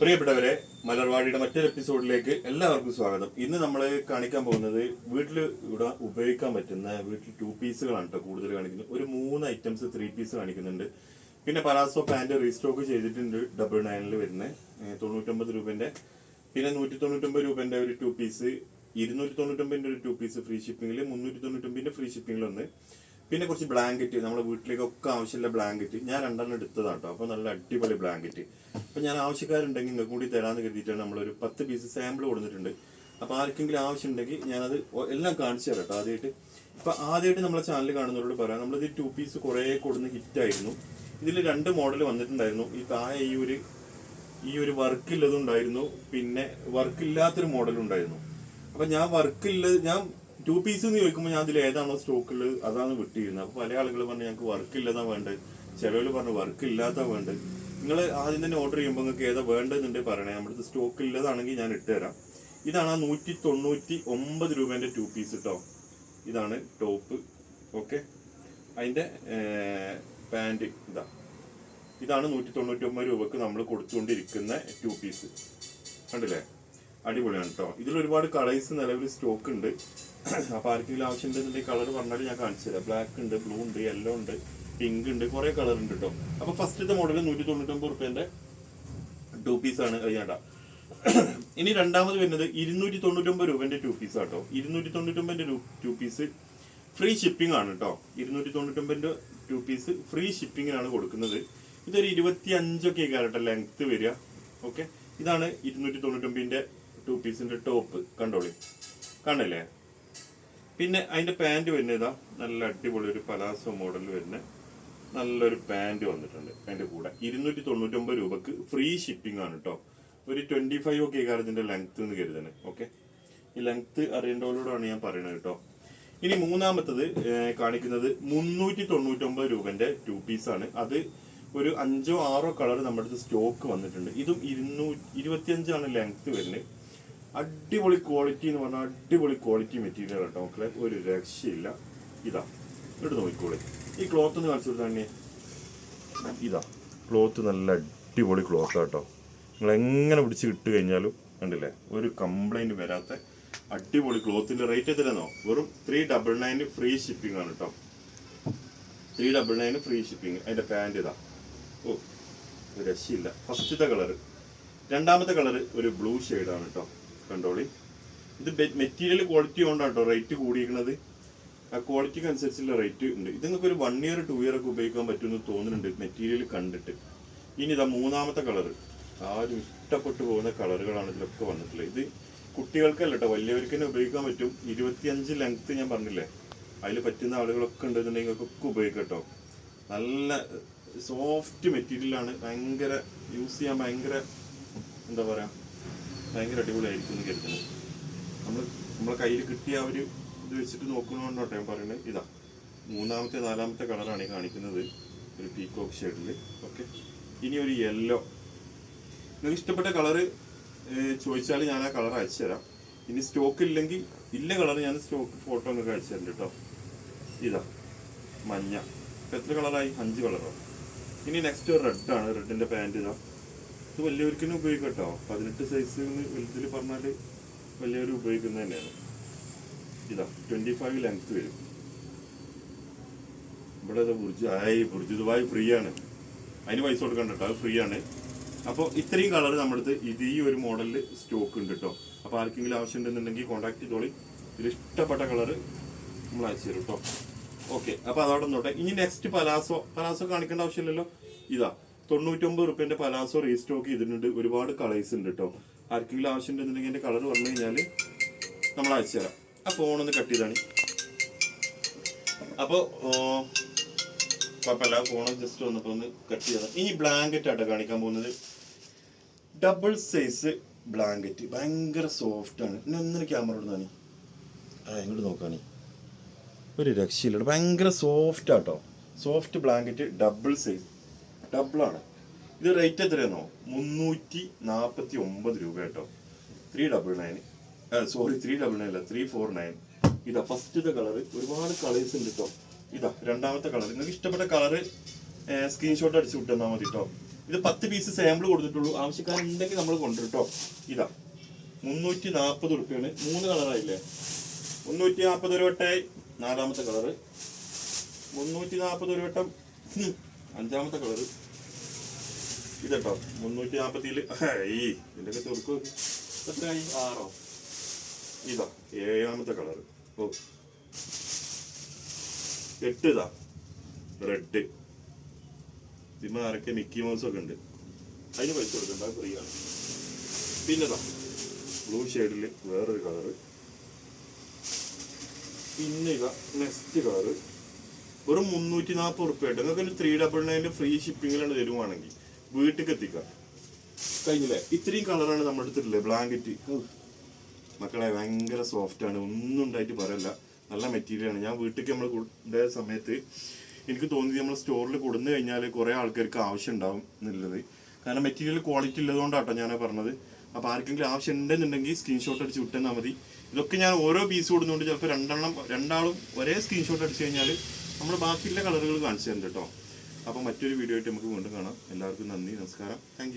പ്രിയപ്പെട്ടവരെ മലർവാടിയുടെ മറ്റൊരു എപ്പിസോഡിലേക്ക് എല്ലാവർക്കും സ്വാഗതം. ഇന്ന് നമ്മൾ കാണിക്കാൻ പോകുന്നത് വീട്ടിൽ ഇവിടെ ഉപയോഗിക്കാൻ പറ്റുന്ന വീട്ടിൽ ടു പീസുകളാണ് കേട്ടോ കൂടുതൽ കാണിക്കുന്നത്. ഒരു മൂന്ന് ഐറ്റംസ് ത്രീ പീസ് കാണിക്കുന്നുണ്ട്. പിന്നെ പലാസോ പാന്റ് റീസ്റ്റോക്ക് ചെയ്തിട്ടുണ്ട് ഡബിൾ നയനിൽ വരുന്ന. തൊണ്ണൂറ്റൊമ്പത് രൂപന്റെ പിന്നെ നൂറ്റി തൊണ്ണൂറ്റൊമ്പത് രൂപന്റെ ഒരു ടു പീസ് ഇരുന്നൂറ്റി തൊണ്ണൂറ്റൊമ്പതിന്റെ ഒരു ടു പീസ് ഫ്രീ ഷിപ്പിംഗിൽ മുന്നൂറ്റി തൊണ്ണൂറ്റൊമ്പതിന്റെ ഫ്രീ ഷിപ്പിംഗിൽ ഒന്ന്. പിന്നെ കുറച്ച് ബ്ലാങ്കറ്റ് നമ്മുടെ വീട്ടിലേക്കൊക്കെ ആവശ്യമുള്ള ബ്ലാങ്കറ്റ് ഞാൻ രണ്ടെണ്ണം എടുത്തതാണ് കേട്ടോ അപ്പൊ നല്ല അടിപൊളി ബ്ലാങ്കറ്റ് അപ്പൊ ഞാൻ ആവശ്യക്കാരുണ്ടെങ്കിൽ നിങ്ങൾക്ക് കൂടി തരാമെന്ന് കരുതിയിട്ടാണ് നമ്മളൊരു പത്ത് പീസ് സാമ്പിൾ കൊടുത്തിട്ടുണ്ട്. അപ്പൊ ആർക്കെങ്കിലും ആവശ്യമുണ്ടെങ്കിൽ ഞാനത് എല്ലാം കാണിച്ചു തരാം കേട്ടോ ആദ്യമായിട്ട് ഇപ്പൊ ആദ്യമായിട്ട് നമ്മളെ ചാനൽ കാണുന്നവരോട് പറയാം. നമ്മളിത് ടു പീസ് കുറെ കൊടുന്ന് ഹിറ്റായിരുന്നു. ഇതിൽ രണ്ട് മോഡൽ വന്നിട്ടുണ്ടായിരുന്നു. ഈ താഴെ ഈ ഒരു ഈ ഒരു വർക്ക് ഉള്ളതുണ്ടായിരുന്നു പിന്നെ വർക്ക് ഇല്ലാത്തൊരു മോഡൽ ഉണ്ടായിരുന്നു. അപ്പൊ ഞാൻ വർക്ക് ഇല്ല ഞാൻ ടു പീസ് എന്ന് ചോദിക്കുമ്പോൾ ഞാൻ അതിൽ ഏതാണോ സ്റ്റോക്ക് ഉള്ളത് അതാണ് വിട്ടിരുന്നത്. അപ്പൊ പല ആളുകൾ പറഞ്ഞു ഞങ്ങൾക്ക് വർക്ക് ഇല്ലതാ വേണ്ടത്. ചിലവർ പറഞ്ഞു വർക്ക് ഇല്ലാത്ത വേണ്ടത്. നിങ്ങൾ ആദ്യം തന്നെ ഓർഡർ ചെയ്യുമ്പോൾ നിങ്ങൾക്ക് ഏതാ വേണ്ടതെന്നുണ്ട് പറയണേ. നമ്മുടെ സ്റ്റോക്ക് ഇല്ലതാണെങ്കിൽ ഞാൻ ഇട്ടുതരാം ഇതാണ് ആ നൂറ്റി തൊണ്ണൂറ്റി ഒമ്പത് രൂപേന്റെ ടു പീസ് കേട്ടോ ഇതാണ് ടോപ്പ് ഓക്കെ അതിന്റെ പാന്റ് ഇതാ. ഇതാണ് നൂറ്റി തൊണ്ണൂറ്റി ഒമ്പത് രൂപക്ക് നമ്മൾ കൊടുത്തുകൊണ്ടിരിക്കുന്ന ടു പീസ് കണ്ടില്ലേ? അടിപൊളിയാണ് കേട്ടോ ഇതിൽ ഒരുപാട് കളേഴ്സ് നിലവിൽ സ്റ്റോക്ക് ഉണ്ട്. അപ്പൊ ആർക്കെങ്കിലും ആവശ്യമുണ്ടെന്നുണ്ടെങ്കിൽ കളർ പറഞ്ഞാൽ ഞാൻ കാണിച്ചു തരാം. ബ്ലാക്ക് ഉണ്ട് ബ്ലൂ ഉണ്ട് യെല്ലോ ഉണ്ട് പിങ്ക് ഉണ്ട് കുറേ കളർ ഉണ്ട് കേട്ടോ അപ്പോൾ ഫസ്റ്റത്തെ മോഡൽ നൂറ്റി തൊണ്ണൂറ്റൊമ്പത് റുപ്യന്റെ ടു പീസ് ആണ് കഴിയാണ്ട ഇനി രണ്ടാമത് വരുന്നത് ഇരുന്നൂറ്റി തൊണ്ണൂറ്റൊമ്പത് രൂപന്റെ ടു പീസ് ആട്ടോ ഇരുന്നൂറ്റി തൊണ്ണൂറ്റൊമ്പതിന്റെ ടു പീസ് ഫ്രീ ഷിപ്പിംഗ് ആണ് കേട്ടോ ഇരുന്നൂറ്റി തൊണ്ണൂറ്റൊമ്പതിന്റെ ടു പീസ് ഫ്രീ ഷിപ്പിങ്ങിനാണ് കൊടുക്കുന്നത്. ഇതൊരു ഇരുപത്തി അഞ്ചൊക്കെ കാരട്ടെ ലെങ്ത് വരിക. ഓക്കെ ഇതാണ് ഇരുന്നൂറ്റി തൊണ്ണൂറ്റൊമ്പതിന്റെ ടു പീസിന്റെ ടോപ്പ് കണ്ടോളി? കണ്ടില്ലേ? പിന്നെ അതിന്റെ പാന്റ് വരുന്നതാ നല്ല അടിപൊളി ഒരു പലാസോ മോഡൽ വരുന്ന നല്ലൊരു പാന്റ് വന്നിട്ടുണ്ട് അതിന്റെ കൂടെ. ഇരുന്നൂറ്റി തൊണ്ണൂറ്റൊമ്പത് രൂപക്ക് ഫ്രീ ഷിപ്പിംഗ് ആണ് കേട്ടോ ഒരു ട്വന്റി ഫൈവ് ഒക്കെ കാരത്തിന്റെ ലെങ്ത് എന്ന് കരുതണേ ഓക്കെ ഈ ലെങ്ത് അറിയേണ്ടവരോടാണ് ഞാൻ പറയുന്നത് കേട്ടോ ഇനി മൂന്നാമത്തത് കാണിക്കുന്നത് മുന്നൂറ്റി തൊണ്ണൂറ്റൊമ്പത് രൂപന്റെ ടു പീസ് ആണ്. അത് ഒരു അഞ്ചോ ആറോ കളർ നമ്മുടെ അടുത്ത് സ്റ്റോക്ക് വന്നിട്ടുണ്ട്. ഇതും ഇരുന്നൂ ഇരുപത്തിയഞ്ചാണ് ലെങ്ത് വരുന്നത്. അടിപൊളി ക്വാളിറ്റി എന്ന് പറഞ്ഞാൽ അടിപൊളി ക്വാളിറ്റി മെറ്റീരിയൽ കേട്ടോ മക്കളെ. ഒരു രക്ഷയില്ല. ഇതാ എടുത്ത് നോക്കിക്കോളി. ഈ ക്ലോത്ത് എന്ന് കാണിച്ചു തന്നെ ഇതാ ക്ലോത്ത് നല്ല അടിപൊളി ക്ലോത്ത് കേട്ടോ നിങ്ങൾ എങ്ങനെ പിടിച്ച് ഇട്ട് കഴിഞ്ഞാലും കണ്ടില്ലേ ഒരു കംപ്ലൈന്റ് വരാത്ത അടിപൊളി ക്ലോത്തിന്റെ റേറ്റ് എത്രയാണോ വെറും three double nine free shipping ആണ് കേട്ടോ three double nine free shipping അതിന്റെ പാന്റ് ഇതാ. ഓ രക്ഷയില്ല. ഫസ്റ്റത്തെ കളറ് രണ്ടാമത്തെ കളറ് ഒരു ബ്ലൂ ഷെയ്ഡാണ് കേട്ടോ കണ്ടോളി. ഇത് മെറ്റീരിയൽ ക്വാളിറ്റി കൊണ്ടാണ് കേട്ടോ റേറ്റ് കൂടിയിരിക്കുന്നത് ആ ക്വാളിറ്റിക്ക് അനുസരിച്ചുള്ള റേറ്റ് ഉണ്ട്. ഇത് നിങ്ങൾക്ക് ഒരു വൺ ഇയർ ടു ഇയർ ഒക്കെ ഉപയോഗിക്കാൻ പറ്റുമെന്ന് തോന്നുന്നുണ്ട് മെറ്റീരിയൽ കണ്ടിട്ട്. ഇനി ഇതാ മൂന്നാമത്തെ കളർ ആരും ഇഷ്ടപ്പെട്ടു പോകുന്ന കളറുകളാണ് ഇതിലൊക്കെ വന്നിട്ടുള്ളത്. ഇത് കുട്ടികൾക്കല്ല കേട്ടോ വലിയവർക്ക് തന്നെ ഉപയോഗിക്കാൻ പറ്റും. ഇരുപത്തിയഞ്ച് ലെങ്ത് ഞാൻ പറഞ്ഞില്ലേ? അതിൽ പറ്റുന്ന ആളുകളൊക്കെ ഉണ്ടെന്നുണ്ടെങ്കിൽ ഒക്കെ ഉപയോഗിക്കാം നല്ല സോഫ്റ്റ് മെറ്റീരിയലാണ് ഭയങ്കര യൂസ് ചെയ്യാൻ ഭയങ്കര എന്താ പറയാ ഭയങ്കര അടിപൊളിയായിരിക്കും എന്ന് കരുതുന്നു. നമ്മൾ നമ്മളെ കയ്യിൽ കിട്ടിയ ആ ഒരു ഇത് വെച്ചിട്ട് നോക്കുന്നതുകൊണ്ടോട്ടെ ഞാൻ പറയുന്നത്. ഇതാ മൂന്നാമത്തെ നാലാമത്തെ കളറാണ് ഈ കാണിക്കുന്നത്. ഒരു പീകോക്ക് ഷെയ്ഡിൽ ഓക്കെ ഇനി ഒരു യെല്ലോ നിങ്ങൾക്ക് ഇഷ്ടപ്പെട്ട കളറ് ചോദിച്ചാൽ ഞാൻ ആ കളർ അയച്ചു തരാം. ഇനി സ്റ്റോക്ക് ഇല്ലെങ്കിൽ ഇല്ല കളർ ഞാൻ സ്റ്റോക്ക് ഫോട്ടോ നിങ്ങൾക്ക് അയച്ചു തരുന്നുണ്ട് കേട്ടോ ഇതാ മഞ്ഞ. എത്ര കളറായി? അഞ്ച് കളറാണ് ഇനി നെക്സ്റ്റ് ഒരു റെഡ് ആണ്. റെഡിന്റെ പാന്റ് ഇതാ. ഇത് വലിയവർക്ക് തന്നെ ഉപയോഗിക്കാം കേട്ടോ പതിനെട്ട് സൈസ് വലുതിൽ പറഞ്ഞാൽ വലിയവർ ഉപയോഗിക്കുന്നത് തന്നെയാണ്. ഇതാ ട്വന്റി ഫൈവ് ലെങ്ത് വരും. ഇവിടെ ബുർജ് ആയി ബുർജ് ദുബായ് ഫ്രീ ആണ് അതിന് പൈസ കൊടുക്കണ്ട കേട്ടോ അത് ഫ്രീ ആണ് അപ്പോൾ ഇത്രയും കളർ നമ്മുടെ ഇത് ഈ ഒരു മോഡലിൽ സ്റ്റോക്ക് ഉണ്ട് കേട്ടോ അപ്പോൾ ആർക്കെങ്കിലും ആവശ്യം ഉണ്ടെന്നുണ്ടെങ്കിൽ കോൺടാക്ട് ചെയ്തോളി. ഇതിൽ ഇഷ്ടപ്പെട്ട കളർ നമ്മൾ അയച്ചു തരും കേട്ടോ ഓക്കെ അപ്പോൾ അതവിടെ നോട്ടെ. ഇനി നെക്സ്റ്റ് പലാസോ പലാസോ കാണിക്കേണ്ട ആവശ്യമില്ലല്ലോ. ഇതാ തൊണ്ണൂറ്റൊമ്പത് റുപ്യന്റെ പലാസോ റീസ്റ്റോക്ക് ചെയ്തിട്ടുണ്ട്. ഒരുപാട് കളേഴ്സ് ഉണ്ട് കേട്ടോ ആർക്കെങ്കിലും ആവശ്യം ഉണ്ടെന്നുണ്ടെങ്കിൽ എന്റെ കളർ പറഞ്ഞു കഴിഞ്ഞാൽ നമ്മൾ അയച്ചു തരാം. ആ ഫോണൊന്ന് കട്ട് ചെയ്താണ്. അപ്പോൾ കുഴപ്പമില്ല. ഫോൺ ജസ്റ്റ് വന്നപ്പോൾ ഒന്ന് കട്ട് ചെയ്തതാണ് ഇനി ബ്ലാങ്കറ്റ് ആട്ടോ കാണിക്കാൻ പോകുന്നത്. ഡബിൾ സൈസ് ബ്ലാങ്കറ്റ് ഭയങ്കര സോഫ്റ്റ് ആണ്. ഇനി ഒന്നിന് ക്യാമറ ഇടുന്നാണ് ആ ഇങ്ങോട്ട് ഒരു രക്ഷയില്ല. ഭയങ്കര സോഫ്റ്റ് ആട്ടോ. Soft blanket double size double ആണ്. ഇത് റേറ്റ് എത്രയാണോ മുന്നൂറ്റി നാൽപ്പത്തി ഒമ്പത് രൂപ കേട്ടോ. Three double nine sorry three double nine അല്ല ത്രീ ഫോർ നയൻ ഇതാ ഫസ്റ്റത്തെ കളർ ഒരുപാട് കളേഴ്സ് ഉണ്ട് കേട്ടോ ഇതാ രണ്ടാമത്തെ കളർ നിങ്ങൾക്ക് ഇഷ്ടപ്പെട്ട കളറ് സ്ക്രീൻഷോട്ട് അടിച്ച് വിട്ടെന്നാൽ മതി കേട്ടോ ഇത് പത്ത് പീസ് സാമ്പിൾ കൊടുത്തിട്ടുള്ളൂ. ആവശ്യക്കാരുണ്ടെങ്കിൽ നമ്മൾ കൊണ്ടുവരും കേട്ടോ ഇതാ മുന്നൂറ്റി നാൽപ്പത് ഉറുപ്പ്യാണ്. മൂന്ന് കളറായില്ലേ മുന്നൂറ്റി നാൽപ്പത് ഒരു വട്ടമായി നാലാമത്തെ കളറ് മുന്നൂറ്റി നാൽപ്പത് ഒരു വട്ടം. അഞ്ചാമത്തെ കളറ് ഇതട്ടോ മുന്നൂറ്റി നാൽപ്പത്തിൽ ഈ ഇതിന്റെയൊക്കെ ചെറുക്ക്. എത്രയായി? ആറോ. ഇതാ ഏഴാമത്തെ കളറ് ഓ. എട്ട് ഇതാ. റെഡ് ഇതിന് ആരൊക്കെ? മിക്കി മൗസ് ഒക്കെ ഉണ്ട്. അതിന് പൈസ കൊടുക്കണ്ട ഫ്രീ ആണ്. പിന്നെതാ ബ്ലൂ ഷെയ്ഡിൽ വേറൊരു കളറ് പിന്നെ ഇതാ നെക്സ്റ്റ് കളറ് വെറും മുന്നൂറ്റി നാൽപ്പത് ഉറുപ്പിയായിട്ട് നിങ്ങൾക്ക് ഒരു ത്രീ ഡബിൾ നയന്റെ ഫ്രീ ഷിപ്പിങ്ങിലാണ് തരുവാണെങ്കിൽ വീട്ടിലേക്ക് എത്തിക്കാം. കഴിഞ്ഞില്ലേ? ഇത്രയും കളറാണ് നമ്മുടെ അടുത്തുള്ളത് ബ്ലാങ്കറ്റ് മക്കളെ ഭയങ്കര സോഫ്റ്റ് ആണ്. ഒന്നും ഉണ്ടായിട്ട് പറയല്ല. നല്ല മെറ്റീരിയലാണ് ഞാൻ വീട്ടിലേക്ക് നമ്മൾ കൊടുത്ത സമയത്ത് എനിക്ക് തോന്നി നമ്മൾ സ്റ്റോറിൽ കൊടുന്നു കഴിഞ്ഞാൽ കുറേ ആൾക്കാർക്ക് ആവശ്യം ഉണ്ടാവും എന്നുള്ളത്. കാരണം മെറ്റീരിയൽ ക്വാളിറ്റി ഉള്ളതുകൊണ്ടാട്ടോ ഞാൻ പറഞ്ഞത്. അപ്പോൾ ആർക്കെങ്കിലും ആവശ്യം ഉണ്ടെന്നുണ്ടെങ്കിൽ സ്ക്രീൻഷോട്ട് അടിച്ച് വിട്ടെന്നാൽ മതി. ഇതൊക്കെ ഞാൻ ഓരോ പീസ് കൊടുന്നുകൊണ്ട് ചിലപ്പോൾ രണ്ടെണ്ണം രണ്ടാളും ഒരേ സ്ക്രീൻഷോട്ട് അടിച്ച് കഴിഞ്ഞാൽ നമ്മൾ ബാക്കിയുള്ള കളറുകൾ കാണിച്ചു തരുന്നുണ്ട് കേട്ടോ അപ്പോൾ മറ്റൊരു വീഡിയോ ആയിട്ട് നമുക്ക് വീണ്ടും കാണാം. എല്ലാവർക്കും നന്ദി നമസ്കാരം. താങ്ക്